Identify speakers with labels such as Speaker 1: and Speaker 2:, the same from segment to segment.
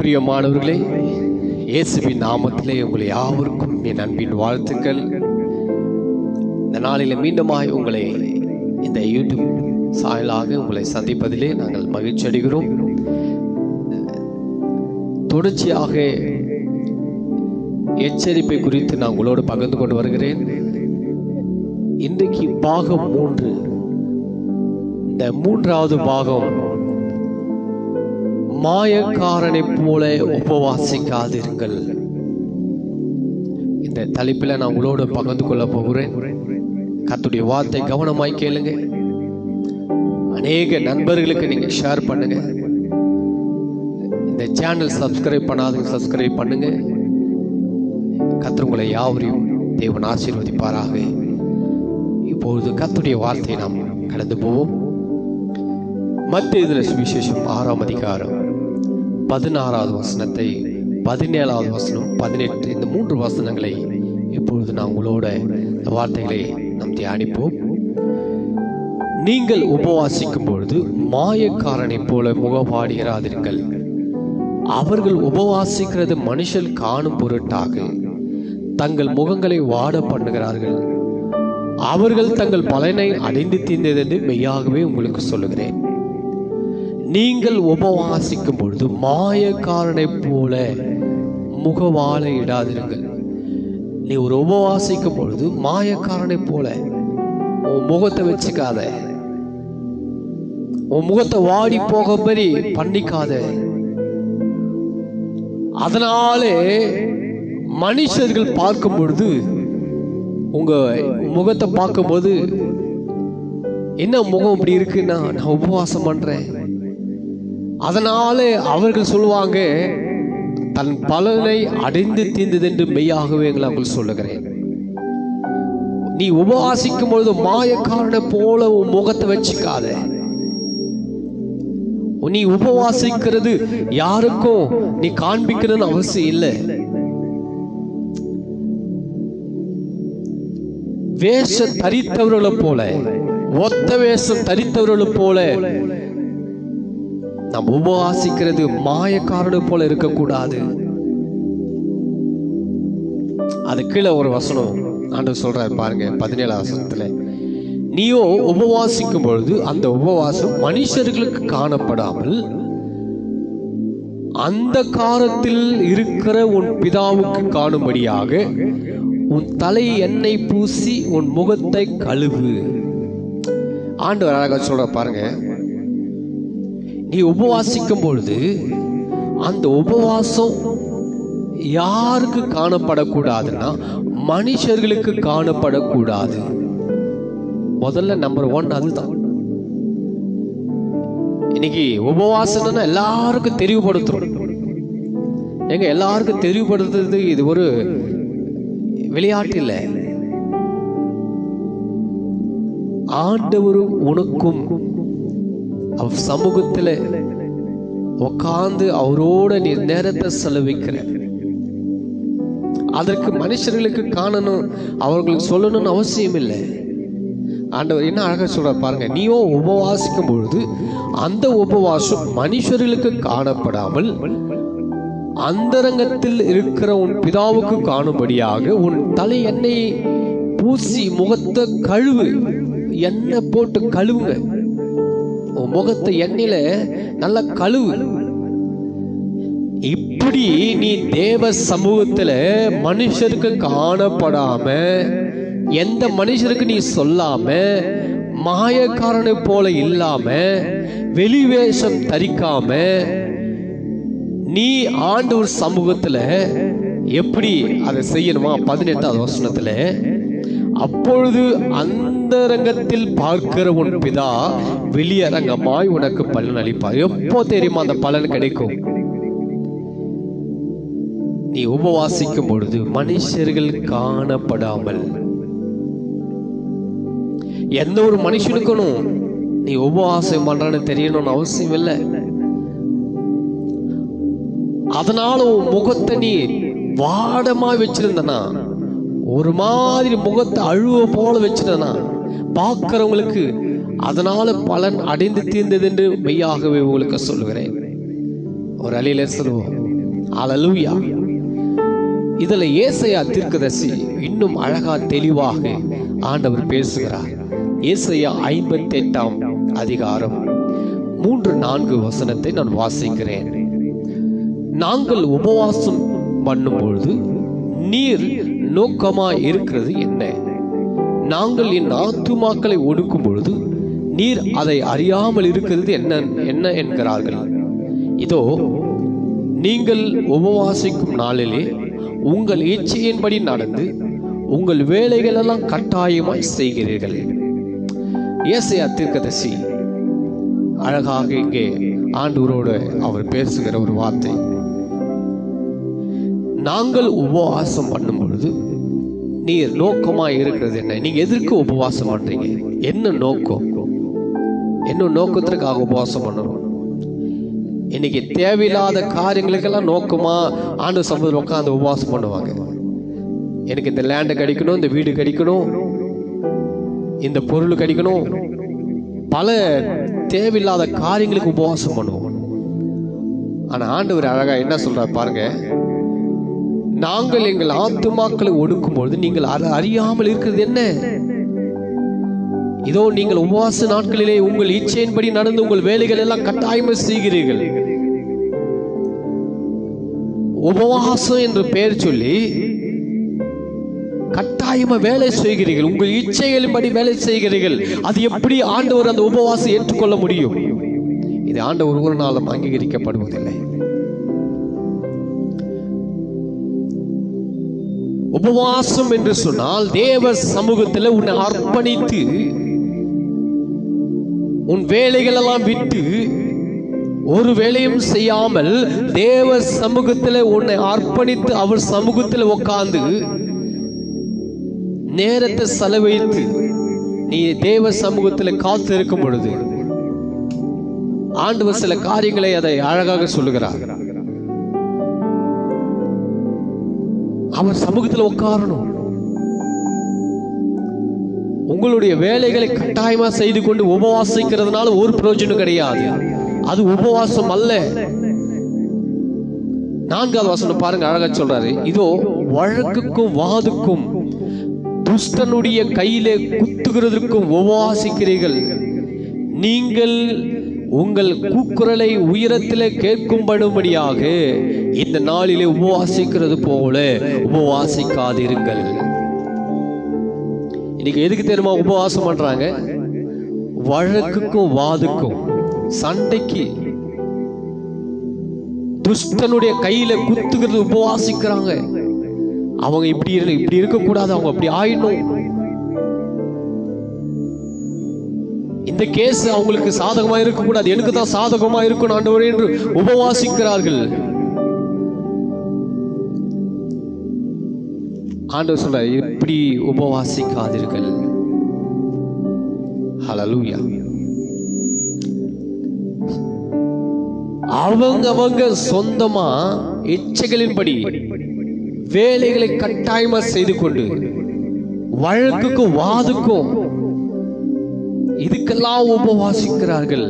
Speaker 1: பிரியமானவர்களே இயேசுவின் நாமத்திலே உங்களை யாவருக்கும் என் அன்பின் வாழ்த்துக்கள் இந்த நாளில மீண்டுமாய் உங்களை இந்த யூடியூப் சாயலாக உங்களை சந்திப்பதிலே நாங்கள் மகிழ்ச்சி அடைகிறோம் தொடர்ச்சியாக எச்சரிப்பை குறித்து நான் உங்களோடு பகிர்ந்து கொண்டு வருகிறேன் இன்றைக்கு பாகம் மூன்று இந்த மூன்றாவது பாகம் மாயக்காரனை போல உபவாசிக்காதீர்கள் இந்த தலைப்பில் நான் உங்களோட பகிர்ந்து கொள்ள போகிறேன் கத்துடைய வார்த்தை கவனமாய் கேளுங்க அநேக நண்பர்களுக்கு நீங்கள் ஷேர் பண்ணுங்க இந்த சேனல் சப்ஸ்கிரைப் பண்ணாதவங்க சப்ஸ்கிரைப் பண்ணுங்க கத்திரங்களை யாவரையும் தேவன் ஆசீர்வதிப்பாராக இப்பொழுது கத்துடைய வார்த்தையை நாம் கடந்து போவோம் மத்திய இதில் சுவிசேஷம் ஆறாம் அதிகாரம் பதினாறாவது வசனத்தை பதினேழாவது வசனம் பதினெட்டு இந்த மூன்று வசனங்களை இப்பொழுது நான் உங்களோட வார்த்தைகளை நாம் தியானிப்போம் நீங்கள் உபவாசிக்கும் பொழுது மாயக்காரனைப் போல முகவாடுகிறாதீர்கள் அவர்கள் உபவாசிக்கிறது மனுஷன் காணும் பொருட்டாக தங்கள் முகங்களை வாட பண்ணுகிறார்கள் அவர்கள் தங்கள் பலனை அடைந்து தீர்ந்ததென்று மெய்யாகவே உங்களுக்கு சொல்லுகிறேன் நீங்கள் உபவாசிக்கும் பொழுது மாயக்காரனை போல முகவாலை இடாதிருங்கள் நீ ஒரு உபவாசிக்கும் பொழுது மாயக்காரனை போல உன் முகத்தை வச்சுக்காத உன் முகத்தை வாடி போக மாதிரி பண்ணிக்காத அதனாலே மனுஷர்கள் பார்க்கும் பொழுது உங்க முகத்தை பார்க்கும்போது என்ன முகம் இப்படி இருக்குன்னா நான் உபவாசம் பண்றேன் அதனாலே அவர்கள் சொல்லுவாங்க தன் பலனை அடைந்து தீர்ந்தது என்று மெய்யாகவே நாங்கள் சொல்லுகிறேன் நீ உபவாசிக்கும் பொழுது மாயக்காரனை போல உன் முகத்தை வச்சுக்காத நீ உபவாசிக்கிறது யாருக்கும் நீ காண்பிக்கிறது அவசியம் இல்லை வேஷ தரித்தவர்களை போல ஒத்த வேஷம் தரித்தவர்களை போல நாம் உபவாசிக்கிறது மாயக்காரனு போல இருக்கக்கூடாது அது கீழே ஒரு வசனம் ஆண்டு சொல்றாரு பாருங்க பதினேழு வசனத்துல நீயோ உபவாசிக்கும் பொழுது அந்த உபவாசம் மனுஷர்களுக்கு காணப்படாமல் அந்த காரத்தில் இருக்கிற உன் பிதாவுக்கு காணும்படியாக உன் தலை எண்ணெய் பூசி உன் முகத்தை கழுவு ஆண்டு அழகா சொல்ற பாருங்க நீ உபவாசிக்கும் பொழுது அந்த உபவாசம் யாருக்கு காணப்படக்கூடாதுன்னா மனுஷர்களுக்கு காணப்படக்கூடாது முதல்ல நம்பர் ஒன் அதுதான் இன்னைக்கு உபவாசம் எல்லாருக்கும் தெரிவுபடுத்துறோம் எங்க எல்லாருக்கும் தெரிவுபடுத்துறது இது ஒரு விளையாட்டு இல்லை ஆண்டவரும் உனக்கும் அவர் சமூகத்தில் உக்காந்து அவரோட நீ நேரத்தை செலவிக்கிற அதற்கு மனுஷர்களுக்கு காணணும் அவர்களுக்கு சொல்லணும்னு அவசியம் இல்லை ஆண்டவர் என்ன அழகாக சொல்ற பாருங்க நீயோ உபவாசிக்கும் பொழுது அந்த உபவாசம் மனுஷர்களுக்கு காணப்படாமல் அந்தரங்கத்தில் இருக்கிற உன் பிதாவுக்கு காணும்படியாக உன் தலை எண்ணெயை பூசி முகத்தை கழுவு எண்ணெய் போட்டு கழுவுங்க உன் முகத்தை எண்ணில நல்லா கழுவு இப்படி நீ தேவ சமூகத்துல மனுஷருக்கு காணப்படாம எந்த மனுஷருக்கு நீ சொல்லாம மாயக்காரனை போல இல்லாம வெளிவேஷம் தரிக்காம நீ ஆண்டவர் சமூகத்துல எப்படி அதை செய்யணுமா பதினெட்டாவது வசனத்துல அப்பொழுது அந்த அந்தரங்கத்தில் பார்க்கிற உன் பிதா வெளியரங்கமாய் உனக்கு பலன் அளிப்பார் எப்போ தெரியுமா அந்த பலன் கிடைக்கும் நீ உபவாசிக்கும் பொழுது மனுஷர்கள் காணப்படாமல் எந்த ஒரு மனுஷனுக்கணும் நீ உபவாசம் பண்றான்னு தெரியணும்னு அவசியம் இல்லை அதனால உன் முகத்தை நீ வாடமா வச்சிருந்தனா ஒரு மாதிரி முகத்தை அழுவ போல வச்சிருந்தனா பார்க்கிறவங்களுக்கு அதனால பலன் அடைந்து தீர்ந்தது என்று மெய்யாகவே உங்களுக்கு சொல்லுகிறேன் ஒரு அலையில சொல்லுவோம் அலலூயா இதுல ஏசையா தீர்க்கதரிசி இன்னும் அழகா தெளிவாக ஆண்டவர் பேசுகிறார் ஏசையா ஐம்பத்தி எட்டாம் அதிகாரம் மூன்று நான்கு வசனத்தை நான் வாசிக்கிறேன் நாங்கள் உபவாசம் பண்ணும்பொழுது நீர் நோக்கமா இருக்கிறது என்ன நாங்கள் என் ஆத்துமாக்களை ஒடுக்கும் பொழுது நீர் அதை அறியாமல் இருக்கிறது என்ன என்ன என்கிறார்கள் இதோ நீங்கள் உபவாசிக்கும் நாளிலே உங்கள் இச்சையின்படி நடந்து உங்கள் வேலைகள் எல்லாம் கட்டாயமாய் செய்கிறீர்கள் இயேசையா தீர்க்கதசி அழகாக இங்கே ஆண்டூரோடு அவர் பேசுகிற ஒரு வார்த்தை நாங்கள் உபவாசம் பண்ணும் பொழுது வேண்டிய நோக்கமா இருக்கிறது என்ன நீங்க எதற்கு உபவாசம் பண்றீங்க என்ன நோக்கம் என்ன நோக்கத்திற்காக உபவாசம் பண்ணணும் இன்னைக்கு தேவையில்லாத காரியங்களுக்கெல்லாம் நோக்கமா ஆண்டு சமூகம் உட்காந்து உபவாசம் பண்ணுவாங்க எனக்கு இந்த லேண்டு கிடைக்கணும் இந்த வீடு கிடைக்கணும் இந்த பொருள் கிடைக்கணும் பல தேவையில்லாத காரியங்களுக்கு உபவாசம் பண்ணுவோம் ஆண்டு ஒரு அழகா என்ன சொல்கிறார் பாருங்க நாங்கள் எங்கள் ஆத்துமாக்களை ஒடுக்கும் பொழுது நீங்கள் அறியாமல் இருக்கிறது என்ன இதோ நீங்கள் உபவாச நாட்களிலே உங்கள் இச்சையின்படி நடந்து உங்கள் வேலைகள் எல்லாம் கட்டாயமாக செய்கிறீர்கள் உபவாசம் என்று பெயர் சொல்லி கட்டாயமா வேலை செய்கிறீர்கள் உங்கள் இச்சைகளின்படி வேலை செய்கிறீர்கள் அது எப்படி ஆண்டவர் அந்த உபவாசம் ஏற்றுக்கொள்ள முடியும் இது ஆண்டவர் ஒரு நாளும் அங்கீகரிக்கப்படுவதில்லை உபவாசம் என்று சொன்னால் தேவ சமூகத்தில் உன்னை அர்ப்பணித்து உன் எல்லாம் விட்டு ஒரு வேலையும் செய்யாமல் தேவ சமூகத்தில் உன்னை அர்ப்பணித்து அவர் சமூகத்தில் உட்கார்ந்து நேரத்தை செலவழித்து நீ தேவ சமூகத்தில் காத்து இருக்கும் பொழுது ஆண்டு சில காரியங்களை அதை அழகாக சொல்லுகிறார்கள் அவர் சமூகத்தில் உட்காரணும் உங்களுடைய வேலைகளை கட்டாயமா செய்து கொண்டு உபவாசிக்கிறதுனால ஒரு பிரயோஜனம் கிடையாது அது உபவாசம் அல்ல நான்காவது வசனம் பாருங்க அழகா சொல்றாரு இதோ வழக்குக்கும் வாதுக்கும் துஷ்டனுடைய கையிலே குத்துகிறதுக்கும் உபவாசிக்கிறீர்கள் நீங்கள் உங்கள் கூக்குரலை உயரத்தில் கேட்கும்படும்படியாக இந்த நாளிலே உபவாசிக்கிறது போல உபவாசிக்காதிருங்கள் இன்னைக்கு எதுக்கு தெரியுமா உபவாசம் பண்றாங்க வழக்குக்கும் வாதுக்கும் சண்டைக்கு துஷ்டனுடைய கையில குத்துக்கிறது உபவாசிக்கிறாங்க அவங்க இப்படி இப்படி இருக்கக்கூடாது அவங்க அப்படி ஆயிடும் இந்த கேஸ் அவங்களுக்கு சாதகமா இருக்கக்கூடாது எனக்கு தான் சாதகமா இருக்கணும் ஆண்டவரே என்று உபவாசிக்கிறார்கள் ஆண்டவர் சொல்ற இப்படி உபவாசிக்காதீர்கள் ஹலலூயா அவங்க அவங்க சொந்தமா இச்சைகளின்படி வேலைகளை கட்டாயமா செய்து கொண்டு வழக்குக்கும் வாதுக்கும் இதுக்கெல்லாம் உபவாசிக்கிறார்கள்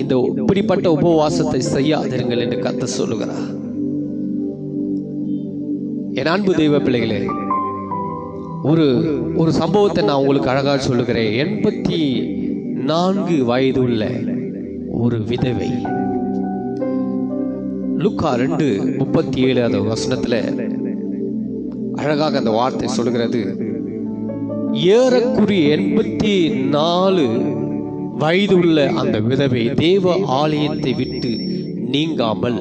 Speaker 1: இந்த இப்படிப்பட்ட உபவாசத்தை செய்யாதீர்கள் என்று கத்த சொல்லுகிறார் என் அன்பு தெய்வ பிள்ளைகளே ஒரு ஒரு சம்பவத்தை நான் உங்களுக்கு அழகாக சொல்லுகிறேன் எண்பத்தி நான்கு வயது உள்ள ஒரு விதவை லுக்கா ரெண்டு முப்பத்தி ஏழு அந்த வசனத்தில் அழகாக அந்த வார்த்தை சொல்லுகிறது ஏறக்குறி எண்பத்தி நாலு வயது உள்ள அந்த விதவை தேவ ஆலயத்தை விட்டு நீங்காமல்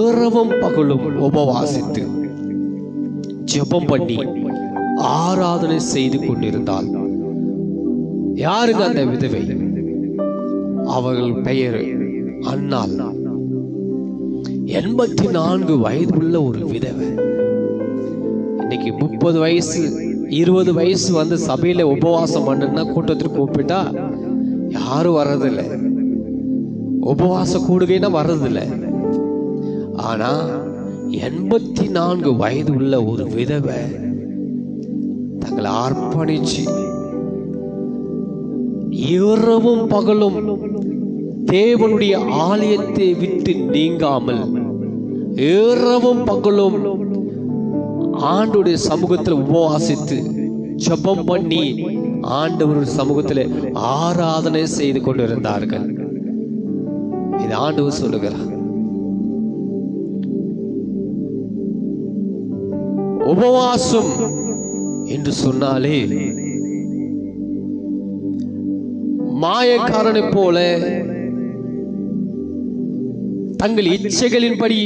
Speaker 1: ஏறவும் பகலும் உபவாசித்து ஜெபம் பண்ணி ஆராதனை செய்து கொண்டிருந்தாள் யாருங்க அந்த விதவை அவர்கள் பெயர் அண்ணா எண்பத்தி நான்கு வயது உள்ள ஒரு விதவை இன்னைக்கு முப்பது வயசு இருபது வயசு வந்து சபையில உபவாசம் பண்ணுன்னா கூட்டத்திற்கு கூப்பிட்டா யாரும் வர்றதில்லை உபவாச கூடுகைன்னா வர்றதில்லை ஆனா எண்பத்தி நான்கு வயது உள்ள ஒரு விதவை தங்களை அர்ப்பணிச்சு இரவும் பகலும் தேவனுடைய ஆலயத்தை விட்டு நீங்காமல் இரவும் பகலும் ஆண்டுடைய சமூகத்தில் உபவாசித்து ஜபம் பண்ணி ஆண்டவருடைய சமூகத்தில் ஆராதனை செய்து கொண்டிருந்தார்கள் இது ஆண்டவர் சொல்லுகிறார் உபவாசம் என்று சொன்னாலே மாயக்காரனை போல தங்கள் இச்சைகளின்படி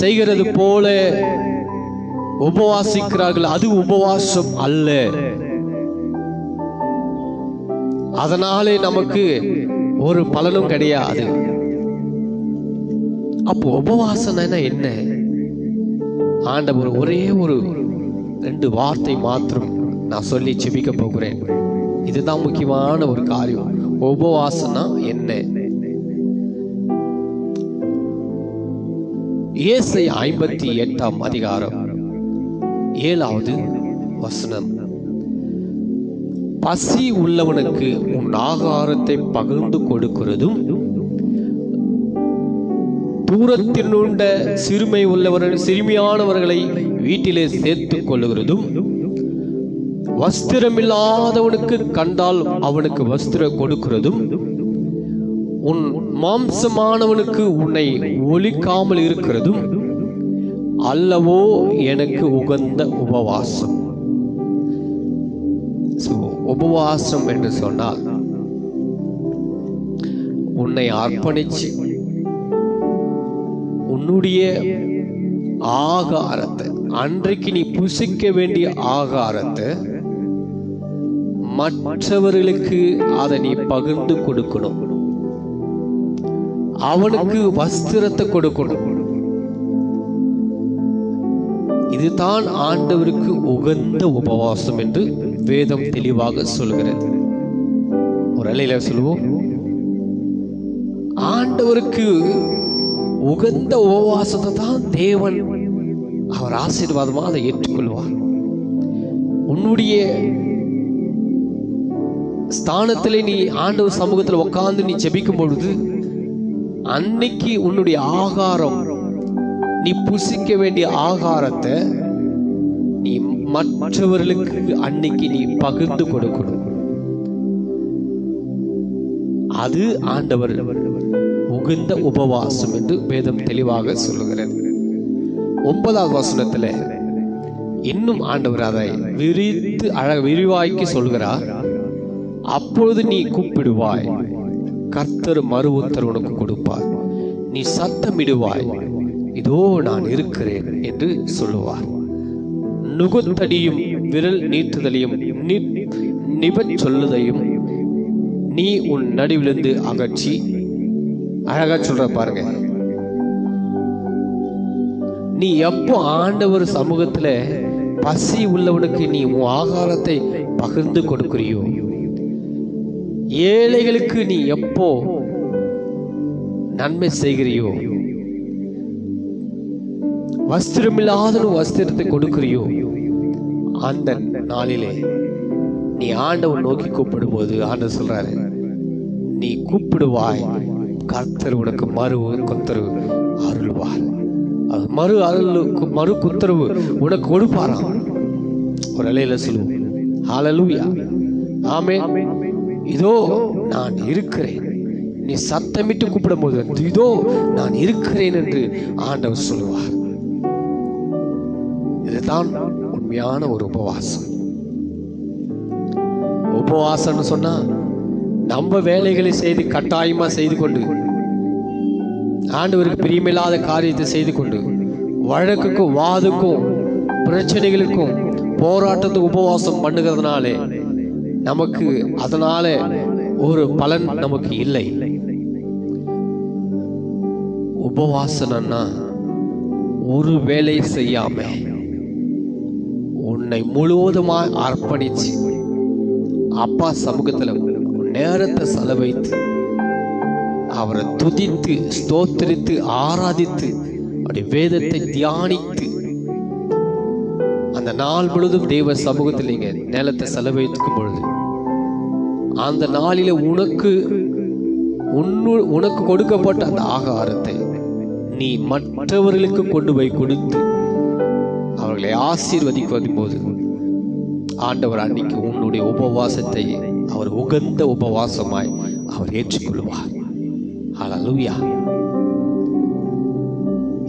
Speaker 1: செய்கிறது போல உபவாசிக்கிறார்கள் அது உபவாசம் அல்ல அதனாலே நமக்கு ஒரு பலனும் கிடையாது அப்போ உபவாசம் என்ன ஆண்டவர் ஒரே ஒரு ரெண்டு வார்த்தை மாத்திரம் நான் சொல்லி செபிக்க போகிறேன் இதுதான் முக்கியமான ஒரு காரியம் உபவாசனா என்ன இயேசை ஐம்பத்தி எட்டாம் அதிகாரம் ஏழாவது வசனம் பசி உள்ளவனுக்கு உன் ஆகாரத்தை பகிர்ந்து கொடுக்கிறதும் பூரத்தினுண்ட சிறுமை உள்ளவர்கள் சிறுமியானவர்களை வீட்டிலே சேர்த்துக் கொள்ளுகிறதும் வஸ்திரமில்லாதவனுக்கு கண்டால் அவனுக்கு வஸ்திரம் கொடுக்கிறதும் உன் மாம்சமானவனுக்கு உன்னை ஒழிக்காமல் இருக்கிறதும் அல்லவோ எனக்கு உகந்த உபவாசம் உபவாசம் என்று சொன்னால் உன்னை அர்ப்பணிச்சு உன்னுடைய ஆகாரத்தை அன்றைக்கு நீ புசிக்க வேண்டிய ஆகாரத்தை மற்றவர்களுக்கு அதை நீ பகிர்ந்து கொடுக்கணும் அவனுக்கு வஸ்திரத்தை கொடுக்கணும் இதுதான் ஆண்டவருக்கு உகந்த உபவாசம் என்று வேதம் தெளிவாக சொல்கிறது ஒரு அலையில சொல்லுவோம் ஆண்டவருக்கு உகந்த உபவாசத்தை தான் தேவன் அவர் ஆசீர்வாதமாக அதை ஏற்றுக்கொள்வார் உன்னுடைய ஸ்தானத்தில் நீ ஆண்டவர் சமூகத்தில் உட்கார்ந்து நீ ஜெபிக்கும் பொழுது அன்னைக்கு உன்னுடைய ஆகாரம் நீ புசிக்க வேண்டிய ஆகாரத்தை நீ மற்றவர்களுக்கு அன்னைக்கு நீ பகிர்ந்து கொடுக்கணும் அது ஆண்டவர் மிகுந்த உபவாசம் என்று வேதம் தெளிவாக சொல்லுகிறது ஒன்பதாவது வசனத்தில் இன்னும் ஆண்டவர் அதை விரித்து அழ விரிவாக்கி சொல்கிறார் அப்பொழுது நீ கூப்பிடுவாய் கர்த்தர் மறு உத்தரவு உனக்கு கொடுப்பார் நீ சத்தமிடுவாய் இதோ நான் இருக்கிறேன் என்று சொல்லுவார் நுகுத்தடியும் விரல் நீட்டுதலையும் நிபச் சொல்லுதையும் நீ உன் நடுவிலிருந்து அகற்றி அழகா சொல்ற பாருங்க நீ எப்போ ஆண்டவர் சமூகத்துல பசி உள்ளவனுக்கு நீ உன் ஆகாரத்தை பகிர்ந்து கொடுக்குறியோ ஏழைகளுக்கு நீ எப்போ நன்மை செய்கிறியோ வஸ்திரமில்லாத வஸ்திரத்தை கொடுக்கிறியோ அந்த நாளிலே நீ ஆண்டவன் நோக்கி கூப்பிடும் போது ஆண்டவர் சொல்றாரு நீ கூப்பிடுவாய் கர்த்தர் உனக்கு மறு ஒரு கொத்தரவு அருள்வார் மறு அருளுக்கு மறு குத்தரவு உனக்கு கொடுப்பாராம் ஒரு அலையில சொல்லுவோம் ஆலலூயா ஆமே இதோ நான் இருக்கிறேன் நீ சத்தமிட்டு கூப்பிடும் போது இதோ நான் இருக்கிறேன் என்று ஆண்டவர் சொல்லுவார் இதுதான் உண்மையான ஒரு உபவாசம் உபவாசம்னு சொன்னா நம்ம வேலைகளை செய்து கட்டாயமா செய்து கொண்டு ஆண்டவருக்கு பிரியமில்லாத காரியத்தை செய்து கொண்டு வழக்குக்கும் வாதுக்கும் பிரச்சனைகளுக்கும் போராட்டத்துக்கு உபவாசம் பண்ணுகிறதுனாலே நமக்கு அதனால ஒரு பலன் நமக்கு இல்லை உபவாசனா ஒரு வேலை செய்யாம உன்னை முழுவதுமா அர்ப்பணிச்சு அப்பா சமூகத்தில் நேரத்தை செலவைத்து அவரை துதித்து ஸ்தோத்திரித்து ஆராதித்து அப்படி வேதத்தை தியானித்து அந்த நாள் முழுதும் தெய்வ சமூகத்தில் நீங்க நேரத்தை செலவழித்துக்கும் பொழுது அந்த நாளில உனக்கு உன்னு உனக்கு கொடுக்கப்பட்ட அந்த ஆகாரத்தை நீ மற்றவர்களுக்கு கொண்டு போய் கொடுத்து அவர்களை ஆசீர்வதிக்கும் போது ஆண்டவர் அன்னைக்கு உன்னுடைய உபவாசத்தை அவர் உகந்த உபவாசமாய் அவர் ஏற்றுக்கொள்வார் அலுவியா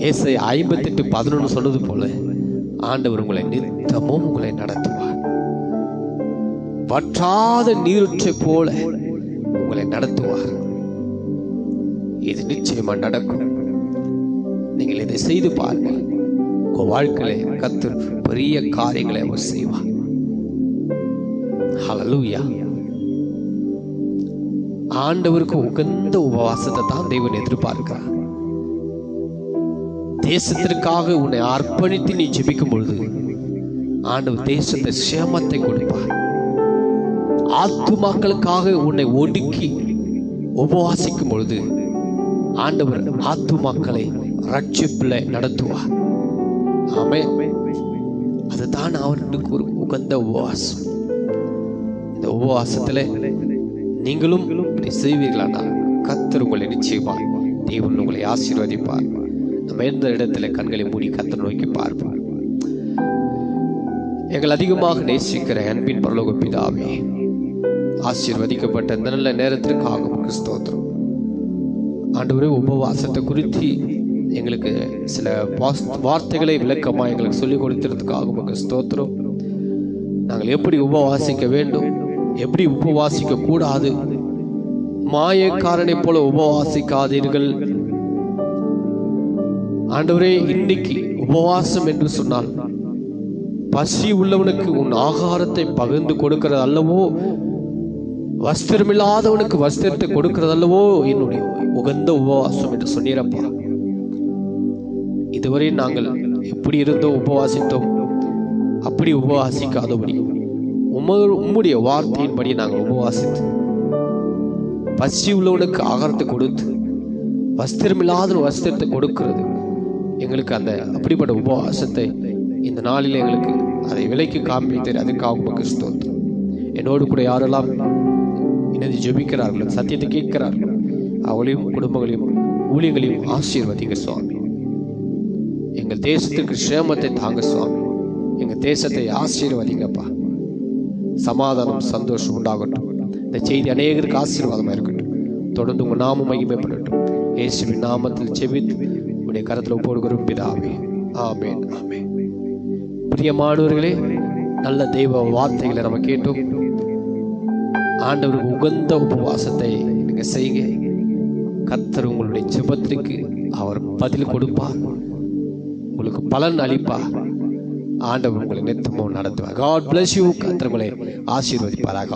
Speaker 1: ஏசை எட்டு பதினொன்று சொன்னது போல ஆண்டவர் உங்களை நித்தமும் உங்களை நடத்துவார் வற்றாத நீருற்றை போல உங்களை நடத்துவார் இது நிச்சயமா நடக்கும் நீங்கள் இதை செய்து பாருங்கள் உங்க வாழ்க்கையில கத்து பெரிய காரியங்களை அவர் செய்வார் ஹலலூயா ஆண்டவருக்கு உகந்த உபவாசத்தை தான் தேவன் எதிர்பார்க்கிறார் தேசத்திற்காக உன்னை அர்ப்பணித்து நீ ஜெபிக்கும் பொழுது ஆண்டவர் தேசத்தை சேமத்தை கொடுப்பார் ஆத்துமாக்களுக்காக உன்னை ஒடுக்கி உபவாசிக்கும் பொழுது ஆண்டவர் ஆத்துமாக்களை ரட்சிப்புல நடத்துவார் ஆமே அதுதான் அவனுக்கு ஒரு உகந்த உபவாசம் இந்த உபவாசத்துல நீங்களும் செய்வீர்களா கத்தர் உங்களை நிச்சயமாக தேவன் உங்களை ஆசீர்வதிப்பார் நம்ம எந்த இடத்துல கண்களை மூடி கத்தர் நோக்கி பார்ப்பார் எங்கள் அதிகமாக நேசிக்கிற அன்பின் பரலோக பிதாவே ஆசீர்வதிக்கப்பட்ட இந்த நல்ல நேரத்திற்காக உங்களுக்கு ஸ்தோத்திரம் ஆண்டவரே உபவாசத்தை குறித்து எங்களுக்கு சில வார்த்தைகளை விளக்கமாக எங்களுக்கு சொல்லிக் கொடுத்ததுக்காக ஸ்தோத்திரம் நாங்கள் எப்படி உபவாசிக்க வேண்டும் எப்படி உபவாசிக்க கூடாது மாயக்காரனை போல உபவாசிக்காதீர்கள் ஆண்டவரே இன்னைக்கு உபவாசம் என்று சொன்னால் பசி உள்ளவனுக்கு உன் ஆகாரத்தை பகிர்ந்து கொடுக்கிறது அல்லவோ வஸ்திரமில்லாதவனுக்கு வஸ்திரத்தை கொடுக்கிறது அல்லவோ என்னுடைய உகந்த உபவாசம் என்று சொன்னீரப்பா இதுவரை நாங்கள் எப்படி இருந்தோ உபவாசித்தோம் அப்படி உபவாசிக்காதபடி உம உம்முடைய வார்த்தையின்படி நாங்கள் உபவாசித்து பசி உள்ளவனுக்கு ஆகாரத்தை கொடுத்து வஸ்திரம் இல்லாத ஒரு வஸ்திரத்தை கொடுக்கிறது எங்களுக்கு அந்த அப்படிப்பட்ட உபவாசத்தை இந்த நாளில் எங்களுக்கு அதை விலைக்கு காண்பித்தர் அதுக்காக உமக்கு என்னோடு கூட யாரெல்லாம் இணைந்து ஜெபிக்கிறார்கள் சத்தியத்தை கேட்கிறார்கள் அவளையும் குடும்பங்களையும் ஊழியங்களையும் ஆசீர்வதிங்க சுவாமி எங்கள் தேசத்துக்கு சேமத்தை தாங்க சுவாமி எங்கள் தேசத்தை ஆசீர்வதிங்கப்பா சமாதானம் சந்தோஷம் உண்டாகட்டும் இந்த செய்தி அநேகருக்கு ஆசீர்வாதமாக இருக்கட்டும் தொடர்ந்து உங்கள் நாமம் மகிமைப்படட்டும் இயேசுவின் நாமத்தில் செவி உடைய கரத்தில் ஒப்போடுகிறோம் பிதாவே ஆமேன் ஆமே பிரியமானவர்களே நல்ல தெய்வ வார்த்தைகளை நம்ம கேட்டோம் ஆண்டவருக்கு உகந்த உபவாசத்தை நீங்கள் செய்யுங்க கத்தர் உங்களுடைய ஜெபத்திற்கு அவர் பதில் கொடுப்பார் உங்களுக்கு பலன் அளிப்பார் ஆண்டவர் உங்களை நித்தமும் நடத்துவார் காட் பிளஸ் யூ கத்திரங்களை ஆசீர்வதிப்பாராக